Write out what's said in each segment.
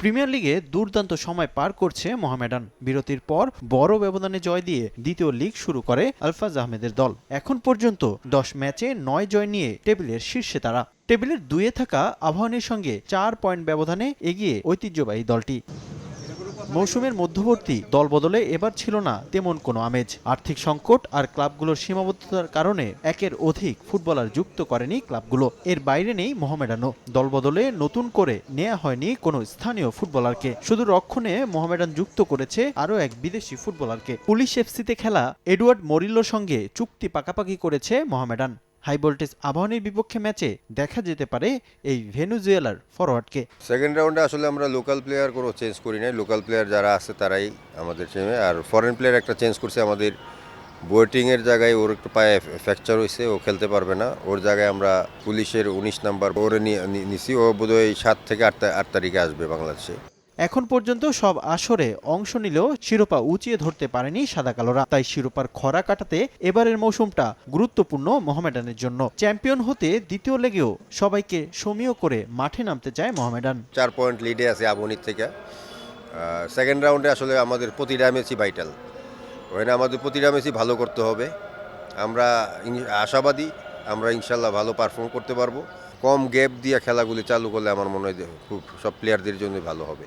Premier লিগে দুর্দান্ত সময় পার করছে মোহামেডান। বিরতির পর বড় ব্যবধানে জয় দিয়ে দ্বিতীয় লিগ শুরু করে আলফাজ আহমেদের দল। এখন পর্যন্ত দশ ম্যাচে নয় জয় নিয়ে টেবিলের শীর্ষে তারা। টেবিলের দুয়ে থাকা আবাহনীর সঙ্গে চার পয়েন্ট ব্যবধানে এগিয়ে ঐতিহ্যবাহী দলটি। মৌসুমের মধ্যবর্তী দলবদলে এবার ছিল না তেমন কোনো আমেজ। আর্থিক সংকট আর ক্লাবগুলোর সীমাবদ্ধতার কারণে একের অধিক ফুটবলার যুক্ত করেনি ক্লাবগুলো। এর বাইরে নেই মোহামেডানও। দলবদলে নতুন করে নেওয়া হয়নি কোনো স্থানীয় ফুটবলারকে। শুধু রক্ষণে মোহামেডান যুক্ত করেছে আরও এক বিদেশি ফুটবলারকে। পুলিশ এফসিতে খেলা এডওয়ার্ড মরিল্লোর সঙ্গে চুক্তি পাকাপাকি করেছে মোহামেডান। হাই ভোল্টেজ আবাহনীর বিপক্ষে ম্যাচে দেখা যেতে পারে এই ভেনুজুয়েলার ফরওয়ার্ডকে সেকেন্ড রাউন্ডে আসলে আমরা লোকাল প্লেয়ার কোনো চেঞ্জ করি নাই। লোকাল প্লেয়ার যারা আছে তারাই আমাদের টিমে আর ফরেন প্লেয়ার একটা চেঞ্জ করছে আমাদের বোয়েটিংয়ের জায়গায়। ওর একটু পায়ে ফ্র্যাকচার হয়েছে ও খেলতে পারবে না। ওর জায়গায় আমরা পুলিশের উনিশ নাম্বার ওরে নিছি। ও বোধহয় সাত থেকে আট আট তারিখে আসবে বাংলাদেশে। এখন পর্যন্ত সব আসরে অংশ নিলেও শিরোপা উঁচিয়ে ধরতে পারেনি সাদা কালোরা তাই শিরোপার খরা কাটাতে এবারের মৌসুমটা গুরুত্বপূর্ণ মোহামেডানের জন্য। চ্যাম্পিয়ন হতে দ্বিতীয় লেগেও সবাইকে সমীহ করে মাঠে নামতে চায় মোহামেডান। চার পয়েন্ট লিডে আছে আবনির থেকে। সেকেন্ড রাউন্ডে আসলে আমাদের প্রতিটা ম্যাচই ভাইটাল ওখানে আমাদের প্রতিটা ম্যাচই ভালো করতে হবে। আমরা আশাবাদী, আমরা ইনশাল্লাহ ভালো পারফর্ম করতে পারব। কম গ্যাপ দিয়ে খেলাগুলি চালু করলে আমার মনে হয় খুব সব প্লেয়ারদের জন্য ভালো হবে।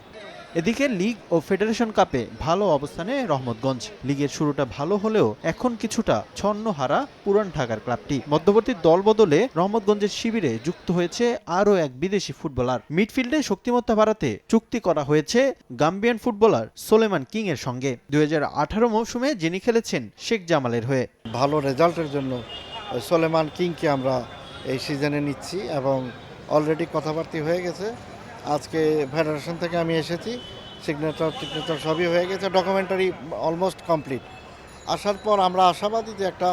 এদিকে লিগ ও ফেডারেশন কাপে ভালো অবস্থানে রহমতগঞ্জ। লিগের শুরুটা ভালো হলেও এখন কিছুটা ছন্ন হারা পুরান ঢাকার ক্লাবটি। মধ্যবর্তী দল বদলে রহমতগঞ্জের শিবিরে যুক্ত হয়েছে আরও এক বিদেশি ফুটবলার। মিডফিল্ডে শক্তিমত্তা বাড়াতে চুক্তি করা হয়েছে গাম্বিয়ান ফুটবলার সোলেমান কিং এর সঙ্গে দুই মৌসুমে যিনি খেলেছেন শেখ জামালের হয়ে। ভালো রেজাল্টের জন্য সোলেমান কিংকে আমরা এই সিজনে নিচ্ছি এবং অলরেডি কথাবার্তা হয়ে গেছে। আজকে ফেডারেশন থেকে আমি এসেছি সিগনেচার টিগনেচার সবই হয়ে গেছে ডকুমেন্টারি অলমোস্ট কমপ্লিট আসার পর আমরা আশাবাদী যে একটা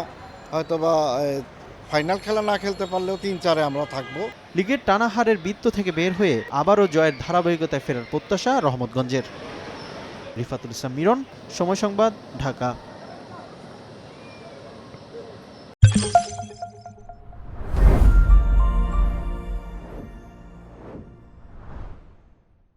হয়তোবা ফাইনাল খেলা না খেলতে পারলেও তিন চারে আমরা থাকব। লিগের টানাহারের বৃত্ত থেকে বের হয়ে আবারও জয়ের ধারাবাহিকতায় ফেরার প্রত্যাশা রহমতগঞ্জের। রিফাতুল ইসলাম মিরন, সময় সংবাদ, ঢাকা।